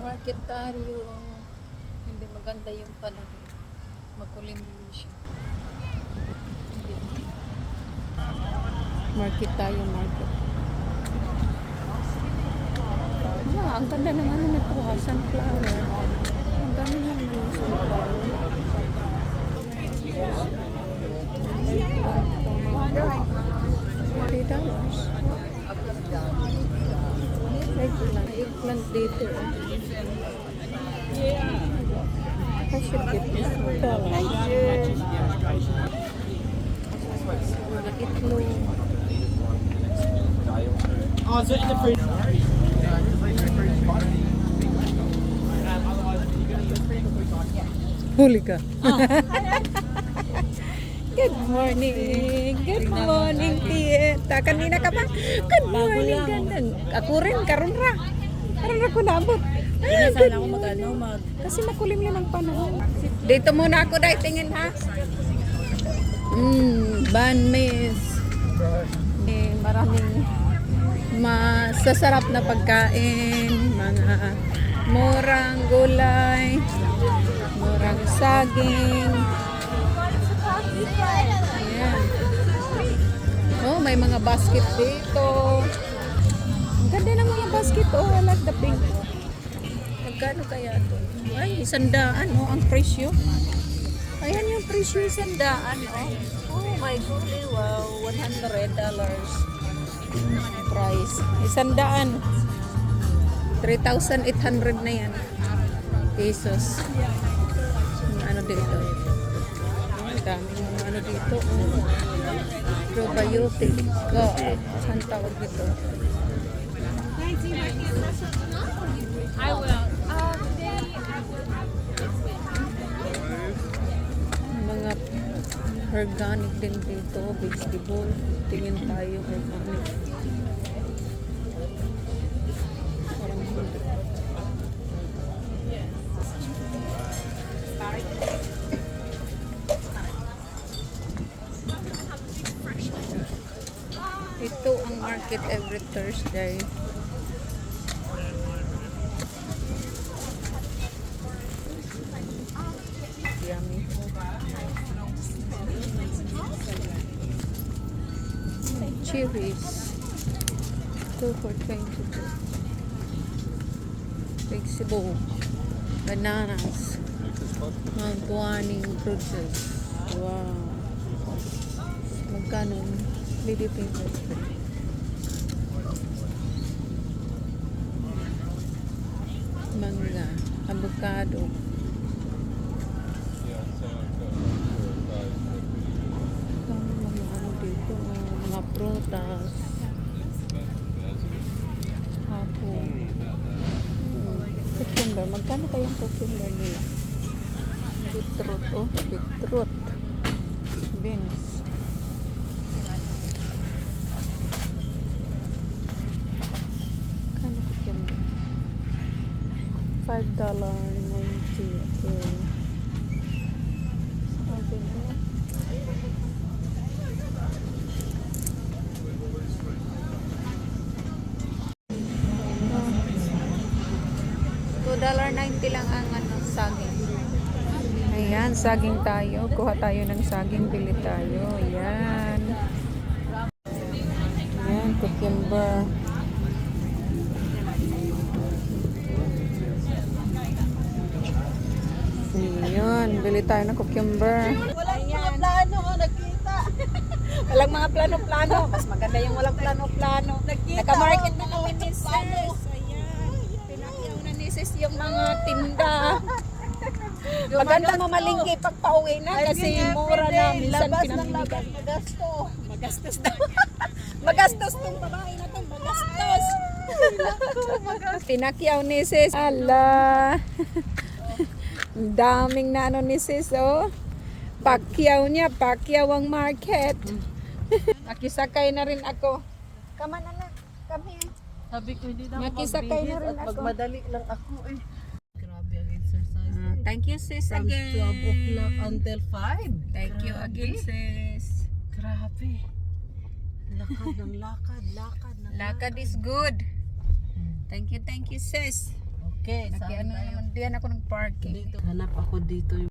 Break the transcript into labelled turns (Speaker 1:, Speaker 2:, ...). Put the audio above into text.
Speaker 1: market tayo. Hindi maganda yung panahon. Makulim siya. Market tayo, market. Yeah, wow, ang ganda ng ano na po, ah, sunflower. Ang dami ng mga sunflower. $3. $3 shipment dito. Pa-ship dito. Pleasure. Itlog.
Speaker 2: Oh, so in the first...
Speaker 1: Huli ka. Ah. Good morning. Good morning, Tieta. Kanina ka pa? Good morning, ganun. Ako rin, karun ra. Karon ra ko nabot. Ah, good
Speaker 2: ako mag-ano, mag...
Speaker 1: Kasi makulimlim ang panahon. Dito muna ako dahil tingin ha. Mmm, ban miss. Eh, maraming masasarap na pagkain, mga murang gulay, murang saging. Ayan. Oh, may mga basket dito. Ganda ng mga basket. Oh, I like the pink. Magkano kaya ito? Ay, isandaan, oh, ang presyo. Ayan yung presyo, isandaan, oh. Oh my golly, wow, $100 dollars. Price. Isandaan. 3,800 na yan. Pesos. Ano dito. Ang mga ano dito. Oh. Probiotic. Oh, saan tawag dito?
Speaker 3: I will.
Speaker 1: mga organic din dito, vegetable. Tingin tayo organic. Parang hindi. Ito ang market every Thursday. Cherries. Two for 22. Flexible. Bananas. Mga guaning fruits. Wow. Magkano? Philippine restaurant. Mangga. Avocado. Prutas. Hapon. Hmm. Cucumber. Magkano kayang cucumber nila? Beetroot. Oh, beetroot. Beans. Kano cucumber? Five dollar ninety. Okay. $2.90 lang ang ano, saging. Ayan, saging tayo. Kuha tayo ng saging, bili tayo. Ayan. Ayan, cucumber. Ayan, bili tayo ng cucumber.
Speaker 3: Walang mga plano, oh, nakita.
Speaker 1: Walang mga plano-plano. Mas maganda yung walang plano-plano.
Speaker 3: Nakita,
Speaker 1: Naka-market
Speaker 3: oh,
Speaker 1: na kami ni Sis. Na Sis yung mga tinda. Maganda mamalingki pag pauwi na kasi mura na minsan pinamimigay.
Speaker 3: na gasto.
Speaker 1: Magastos daw. Magastos tong babae na to. Magastos. Pinakyaw ni Sis. Ala. Daming na ano ni Sis, oh. Pakyaw niya. Pakyaw ang market. Nakisakay na rin ako. Kama na lang. Kami.
Speaker 2: Sabi ko, hindi na ako
Speaker 1: Nakisakay na
Speaker 2: magbihis
Speaker 1: rin
Speaker 2: at
Speaker 1: ako.
Speaker 2: magmadali lang ako eh. Grabe ang exercise.
Speaker 1: Ah, thank you sis
Speaker 2: From 12 o'clock
Speaker 1: again.
Speaker 2: until 5.
Speaker 1: Thank you
Speaker 2: Grabe.
Speaker 1: again sis.
Speaker 2: Grabe. Lakad ng lakad, lakad ng
Speaker 1: Lakad is good. Thank you, thank you sis.
Speaker 2: Okay,
Speaker 1: Naki,
Speaker 2: saan
Speaker 1: ano
Speaker 2: tayo?
Speaker 1: naman, diyan ako ng parking.
Speaker 2: Dito. Hanap ako dito yung